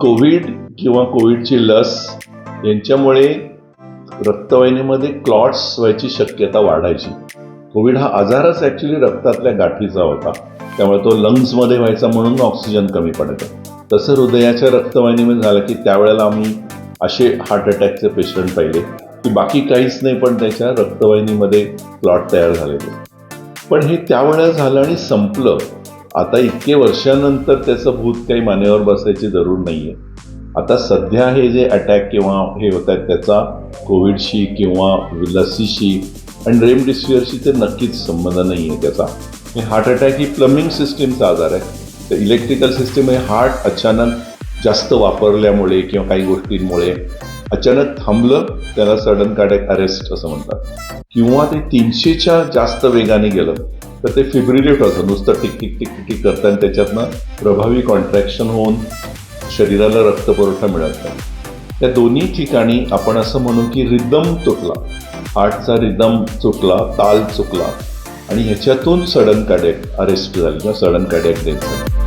Covid किंवा कोविडची लस यांच्यामुळे रक्तवाहिनीमध्ये क्लॉट्स व्हायची शक्यता वाढायची. कोविड हा आजारच ॲक्च्युली रक्तातल्या गाठीचा होता. त्यामुळे तो लंग्समध्ये व्हायचा म्हणून ऑक्सिजन कमी पडायचं तसं हृदयाच्या रक्तवाहिनीमध्ये झालं की त्यावेळेला आम्ही असे हार्ट अटॅकचे पेशंट पाहिले की बाकी काहीच नाही पण त्याच्या रक्तवाहिनीमध्ये क्लॉट तयार झालेले. पण हे त्यावेळेला झालं आणि संपलं. आता इतके वर्षानंतर त्याचं भूत काही मानेवर बसायची जरूर नाही आहे आता सध्या हे जे अटॅक किंवा हे होत आहेत त्याचा कोविडशी किंवा लसीशी आणि रेमडेसिवीरशी ते नक्कीच संबंध नाही आहे त्याचा हार्ट अटॅक ही प्लम्बिंग सिस्टीमचा आजार आहे. तर इलेक्ट्रिकल सिस्टीम हे हार्ट अचानक जास्त वापरल्यामुळे किंवा काही गोष्टींमुळे अचानक थांबलं त्याला सडन कार्डियक अरेस्ट असं म्हणतात. किंवा ते तीनशेच्या जास्त वेगाने गेलं तर ते फिब्रिलेट होतं नुसतं टिक टिक टिक टिक करताना त्याच्यातनं प्रभावी कॉन्ट्रॅक्शन होऊन शरीराला रक्तपुरवठा मिळत नाही. त्या दोन्ही ठिकाणी आपण असं म्हणू की रिदम चुकला. हार्टचा रिदम चुकला ताल चुकला आणि ह्याच्यातून सडन कार्डियक अरेस्ट झाली किंवा सडन कार्डियक डेथ झाली.